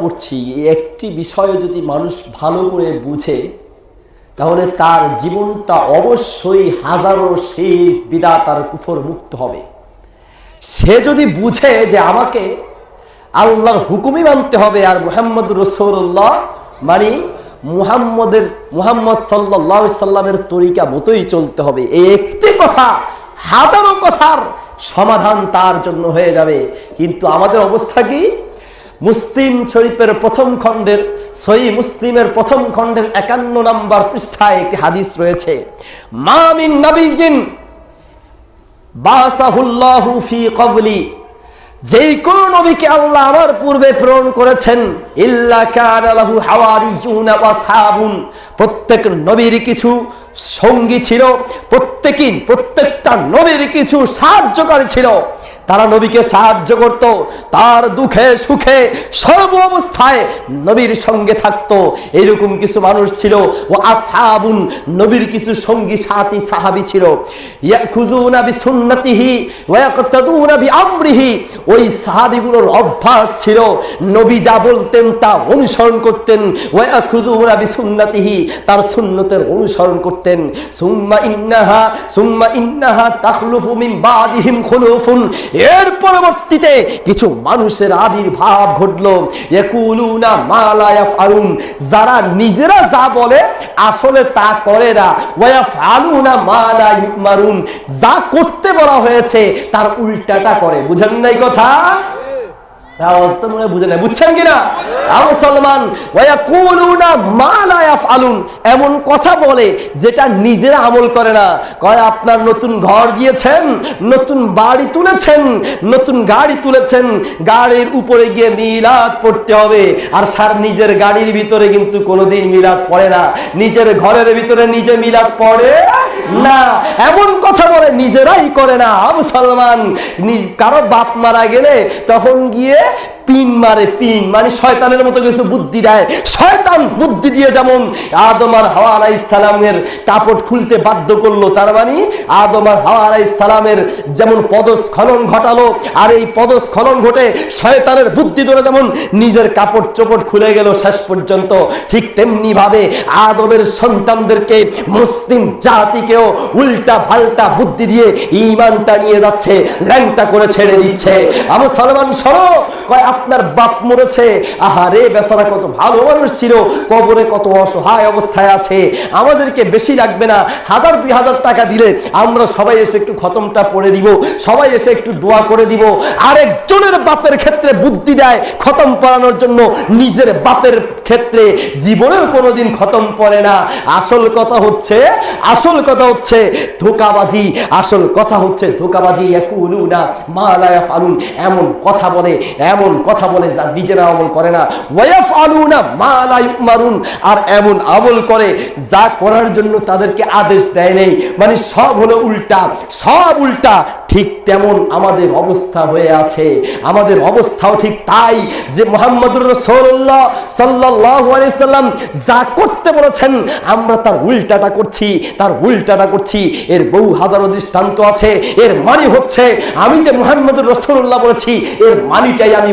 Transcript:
পড়ছি একটি বিষয় যদি মানুষ ভালো করে বুঝে, তাহলে তার জীবনটা অবশ্যই হাজারো সেই বিদা তার কুফর মুক্ত হবে। সে যদি বুঝে যে আমাকে আল্লাহর হুকুমই মানতে হবে আর মুহাম্মদ রসৌল্লাহ মানে মুহাম্মদের, মুহাম্মদ সাল্লাহ সাল্লামের তরিকা মতোই চলতে হবে। এই একটি কথা, হাজারো কথার সমাধান তার জন্য হয়ে যাবে। কিন্তু আমাদের অবস্থা কি? মুসলিম শরীফের প্রথম খণ্ডের সই মুসলিমের প্রথম খণ্ডের একান্ন নম্বর পৃষ্ঠায় একটি হাদিস রয়েছে। মামিন নবীজিন বাসাহুল্লাহু ফি কবলি কোন নবীকে আল্লাহ আমার পূর্বে প্রেরণ করেছেন প্রত্যেক নবীর কিছু সঙ্গী ছিল, প্রত্যেকই প্রত্যেকটা নবীর কিছু সাহায্যকারী ছিল। তারা নবীকে সাহায্য করত, তার দুঃখে সুখে সর্ব অবস্থায় নবীর সঙ্গে থাকতো। এরকম কিছু মানুষ ছিল। ও আসহাবুন, নবীর কিছু সঙ্গী, সাথী, সাহাবী ছিল। সাহাবীগুলোর অভ্যাস ছিল, নবী যা বলতেন তা অনুসরণ করতেন। তার সুন্নতের অনুসরণ করতেন। ইন্নাহা ইন্নাহা এর পরবর্তীতে কিছু মানুষের আবির্ভাব ঘটলো। ইয়াকুলুনা মা লা যারা নিজেরা যা বলে আসলে তা করে না। ওয়া ইয়াফআলুনা মা লা ইউমারুন, যা করতে বলা হয়েছে তার উল্টাটা করে। বুঝেন নাই কথা? এমন কথা বলে যেটা নিজেরা আমল করে না। কয়, আপনার নতুন ঘর দিয়েছেন নতুন বাড়ি তুলেছেন, নতুন গাড়ি তুলেছেন, গাড়ির উপরে গিয়ে মিলাদ পড়তে হবে। আর স্যার, নিজের গাড়ির ভিতরে কিন্তু কোনোদিন মিলাদ পড়ে না। নিজের ঘরের ভিতরে নিজে মিলাদ পড়ে না এমন কথা বলে নিজেরাই করে না। মুসলমান কারও বাপ মারা গেলে তখন গিয়ে পিন মারে পিন মানে শয়তানের মতো কিছু বুদ্ধি দেয়। শয়তান বুদ্ধি দিয়ে যেমন আদম আর হাওয়া আলাইহিস সালামের কাপড় খুলতে বাধ্য করল, তার মানে আদম আর হাওয়া আলাইহিস সালামের যেমন পদস্খলন ঘটালো, আর এই পদস্খলন ঘটে শয়তানের বুদ্ধি ধরে যেমন নিজের কাপড় চোপড় খুলে গেল শেষ পর্যন্ত, ঠিক তেমনি ভাবে আদমের সন্তানদেরকে মুসলিম জাতিকেও উল্টা পাল্টা বুদ্ধি দিয়ে ইমানটা নিয়ে যাচ্ছে, ল্যাংটা করে ছেড়ে দিচ্ছে। আমার সলমান, সরো, কয় আপনার বাপ মরেছে। আহারে বেচারা, কত ভালো মানুষ ছিল, কবরে কত অসহায় অবস্থায় আছে। আমাদেরকে বেশি লাগবে না, হাজার দুই হাজার টাকা দিলে আমরা সবাই এসে একটু খতমটা পড়ে দিব, সবাই এসে একটু দোয়া করে দিব। আরেকজনের বাপের ক্ষেত্রে বুদ্ধি দেয় খতম পড়ানোর জন্য, নিজের বাপের ক্ষেত্রে জীবনেও কোনোদিন খতম পড়ে না। আসল কথা হচ্ছে, আসল কথা হচ্ছে ধোকাবাজি, আসল কথা হচ্ছে ধোকাবাজি, ইয়াকুলুনা মা লা ইয়াফআলুন, এমন কথা বলে, এমন কথা বলে যা নিজেরা আমল করে না। ওয়ায়াফআলুনা মা লা ইউমারুন। আর এমন আমল করে যা করার জন্য তাদেরকে আদেশ দেয় নেই। মানে সব হলো উল্টা। সব উল্টা। ঠিক তেমন আমাদের অবস্থা হয়ে আছে। আমাদের অবস্থাও ঠিক তাই যে মোহাম্মদুর রসুল্লাহ সাল্লাম যা করতে বলেছেন, আমরা তার উল্টাটা করছি, তার উল্টাটা করছি। এর বহু হাজারো দৃষ্টান্ত আছে। এর মানে হচ্ছে, আমি যে মোহাম্মদুর রসুল্লাহ বলেছি, এর মানিটাই আমি